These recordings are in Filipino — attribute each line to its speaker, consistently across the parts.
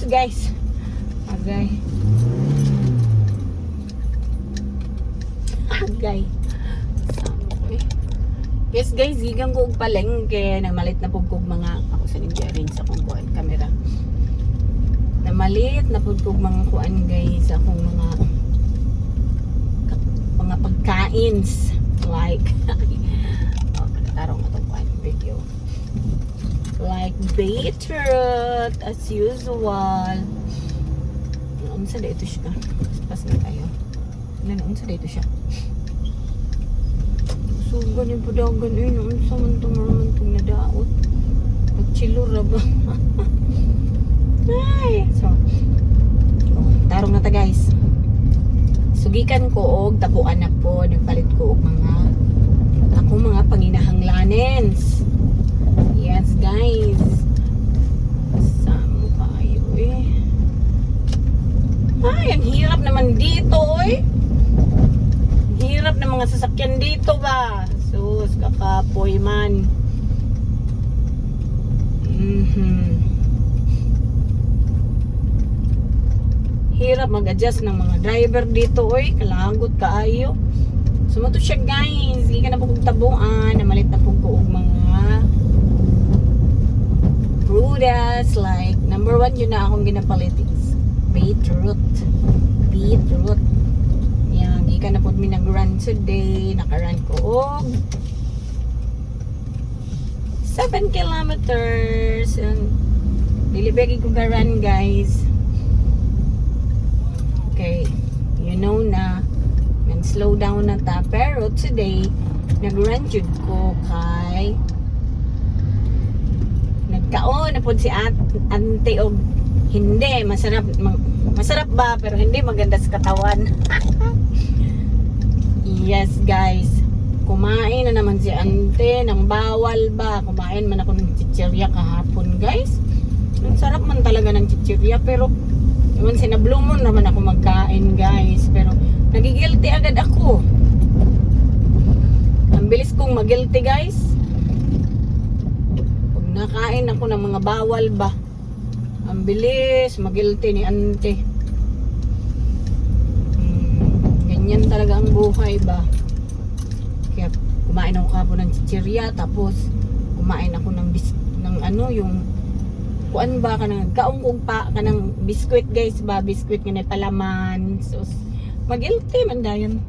Speaker 1: fruits guys. Agay. Agay. Yes guys, gigang ko og palengke na malit na pugkog mga ako sa rin sa kong kuan camera. Na malit na pugkog mga kuan guys akong mga mga pagkains like oh, tarong atong kuan video. Like beetroot as usual. Unsa dito siya? Pas na tayo. Ano unsa dito siya? So, ganyan po daw ganun. Ano sa man itong naman itong nadaot? Nagchilo ra ba? Ay! So, oh, tarong na ta guys. Sugikan ko og tabuan na po. Nagpalit ko og mga ako mga panginahanglanens. Yes guys. Saan kayo eh? Ay, ang hirap naman dito eh. Hirap ng mga sasakyan dito ba? Sus, kakapoy man. Mhm. Hirap mag-adjust ng mga driver dito, oy. Kalagot kaayo. Sumato siya, guys. Hindi ka na po tabuan. Namalit na po mga prudas. Like, number one, yun na akong ginapalit is beetroot. Beetroot. Yan, di ka na po minag-run today. Naka-run ko og 7 kilometers. And Dilibegi ko ga-run, guys. Okay. You know na nag-slow down na ta. Pero today, nag-run jud ko kay nagkaon na si at, ante og hindi masarap ma- masarap ba pero hindi maganda sa katawan Yes, guys. Kumain na naman si ante ng bawal ba? Kumain man ako ng chichirya kahapon, guys. Ang sarap man talaga ng chichirya, pero Iwan sinablumon naman ako magkain, guys. Pero nagigilty agad ako. Ang bilis kong magilty, guys. Nakain ako ng mga bawal ba, ang bilis magilty ni ante. Hmm, ganyan talaga ang buhay ba. Kaya kumain ako kapon ng chichirya tapos kumain ako ng bis ng ano yung kuan ba ka nang kaong kong pa ka ng biskwit guys ba? Biskwit nga palaman. So magilty man dayon.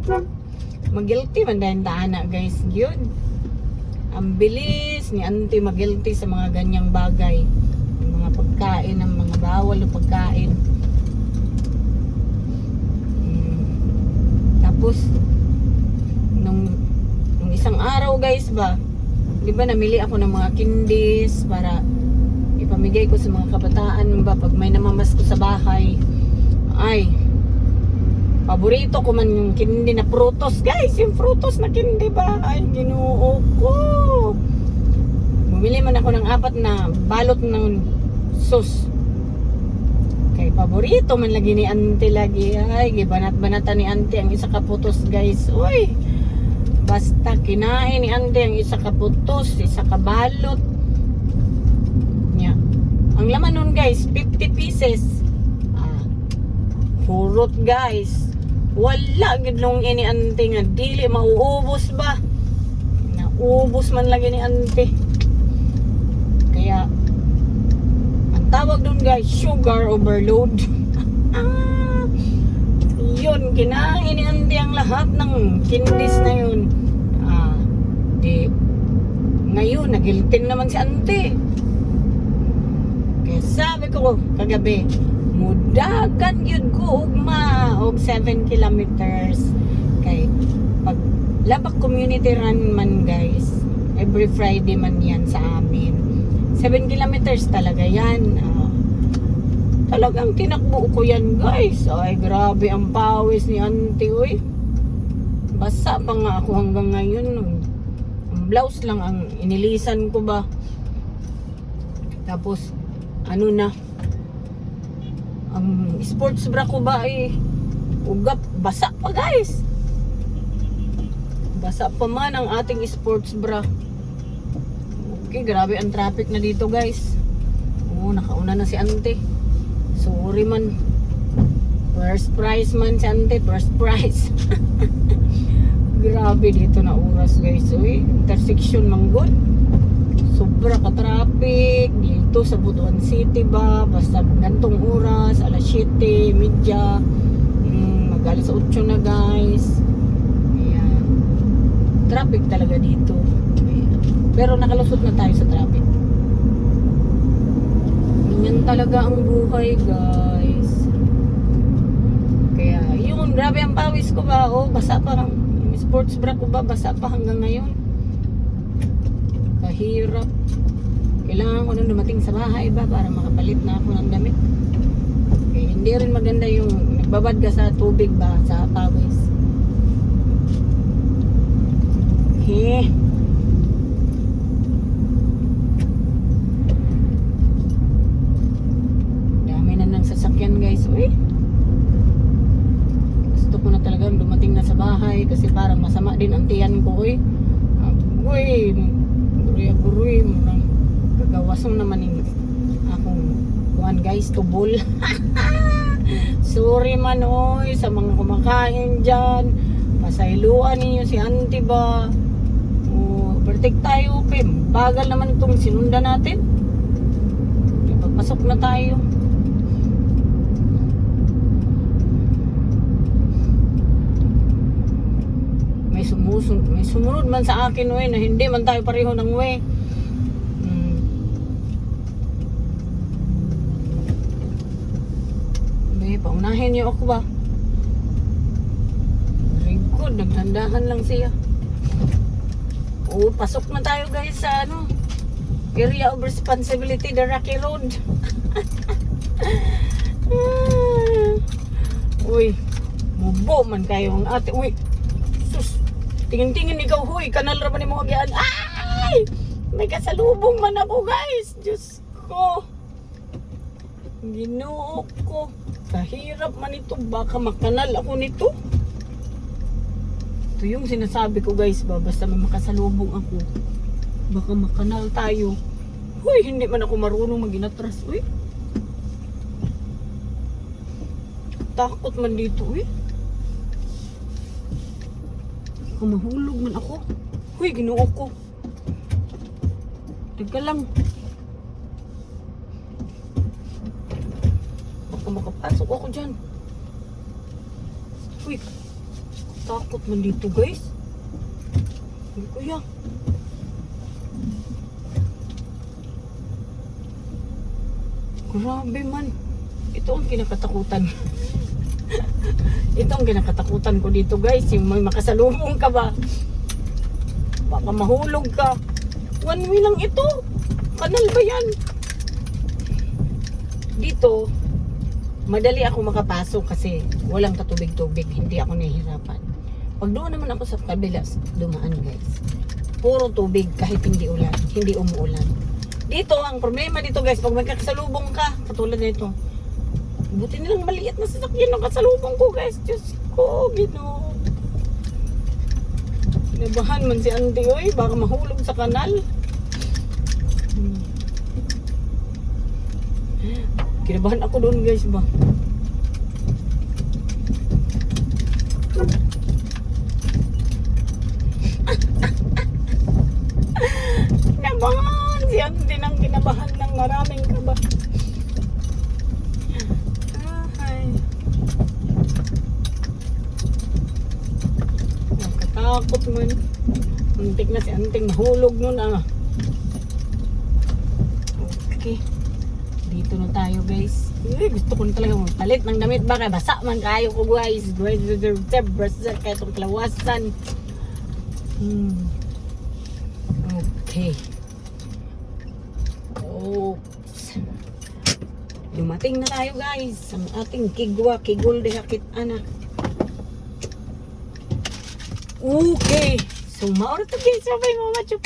Speaker 1: Magilty man dayon taana guys. Yun. Ang bilis ni auntie magilty sa mga ganyang bagay. Yung mga pagkain ng mga bawal na pagkain. Mm. tapos nung, nung isang araw guys ba di ba namili ako ng mga kindis para ipamigay ko sa mga kabataan ba pag may namamas ko sa bahay. Ay paborito ko man yung kindi na prutos. Guys yung prutos na kindi ba? Ay ginoo ko bumili man ako ng apat na balot ng sus kay paborito man lagi ni auntie lagi ay gibanat-banatan ni auntie ang isa ka putos guys uy basta kinain ni auntie ang isa ka putos isa ka balot niya. Ang laman nun guys, 50 pieces. Ah, hurot guys. Wala gid nung ini ante nga dili mauubos ba. Naubos man lagi ni ante. Kaya ang tawag dun guys, sugar overload. ah, yun, kinain ni ang lahat ng kindis na yun. Ah, di, ngayon, nagiltin naman si ante. Kaya sabi ko kagabi, mudagan yun ko ugma og 7 kilometers. Kay pag Labak Community Run man guys, every Friday man yan sa amin. 7 kilometers talaga yan. Ah, talagang tinakbo ko yan guys. Ay grabe ang pawis ni auntie uy. Basa pa nga ako hanggang ngayon. Ang blouse lang ang inilisan ko ba. Tapos ano na ang sports bra ko ba eh ugap basa pa guys basa pa man ang ating sports bra okay grabe ang traffic na dito guys oh nakauna na si ante Sorry man. First prize man si first prize. Grabe dito na oras guys. Uy, intersection man good. Sobra ka traffic dito sa Butuan City ba. Basta gantong oras, alas 7, media. Mm, mag alas 8 na guys. Ayan. Traffic talaga dito. Pero nakalusot na tayo sa traffic. Ganyan talaga ang buhay guys. Kaya yun, grabe ang pawis ko ba. Oh, basa pa. Yung sports bra ko ba, basa pa hanggang ngayon. Kahirap. Kailangan ko nung dumating sa bahay ba para makapalit na ako ng damit. Kaya hindi rin maganda yung nagbabad ka sa tubig ba, sa pawis. Heh. Dami na ng sasakyan guys. Uy. Gusto ko na talagang dumating na sa bahay kasi parang masama din ang tiyan ko. Uy. Ah, Uy. Guruya guruy. Murang gagawason naman yung akong kuhan guys. Tubol. Sorry man oy sa mga kumakain dyan. Pasailuan ninyo si auntie ba? O, bertik tayo, Pim. Bagal naman itong sinunda natin. Papasok na tayo. May sumusun may sumunod man sa akin we na hindi man tayo pareho ng we. Hmm. May paunahin niyo ako ba? Very good, naghandahan lang siya. Oo, pasok na tayo guys sa ano, area of responsibility, the Rocky Road. Ah. Uy, mubo man kayo ang ate. Uy, tingin-tingin ikaw, huy, kanal ra man mo agyaan. Ay! May kasalubong man ako guys. Diyos ko. Ginoo ko. Kahirap man ito. Baka makanal ako nito. Ito yung sinasabi ko guys ba. Basta may makasalubong ako. Baka makanal tayo. Huy, hindi man ako marunong maginatras. Uy. Takot man dito. Uy. Baka mahulog man ako. Huy, ginoo ko. Teka lang. Baka makapasok ako dyan. Uy, takot man dito guys. Uy, kuya. Grabe man. Ito ang kinakatakutan. Ito ang kinakatakutan ko dito guys. Yung may makasalubong ka ba? Baka mahulog ka. One way lang ito. Kanal ba yan? Dito, madali ako makapasok kasi walang katubig-tubig. Hindi ako nahihirapan. Pag doon naman ako sa kabila, dumaan guys. Puro tubig kahit hindi ulan. Hindi umuulan. Dito, ang problema dito guys, pag may kasalubong ka, katulad nito, buti nilang maliit na sasakyan ng kasalubong ko guys. Diyos ko, ginoo. Nabahan man si Auntie, oy, baka mahulog sa kanal. Hmm. Kinabahan ako doon guys ba. Kinabahan si Auntie nang kinabahan ng maraming kaba. Ay. Nakatakot man. Muntik na si Anting mahulog nun ah. Okay. Dito na tayo guys. Eh, gusto ko na talaga magpalit ng damit. Baka basa man kayo ko guys. Basa kaya itong klawasan. Hmm. Okay. Oops. Dumating na tayo guys. Ang ating kigwa, kigul de hakit anak. Okay. So, mauro to guys. Sabay mo machup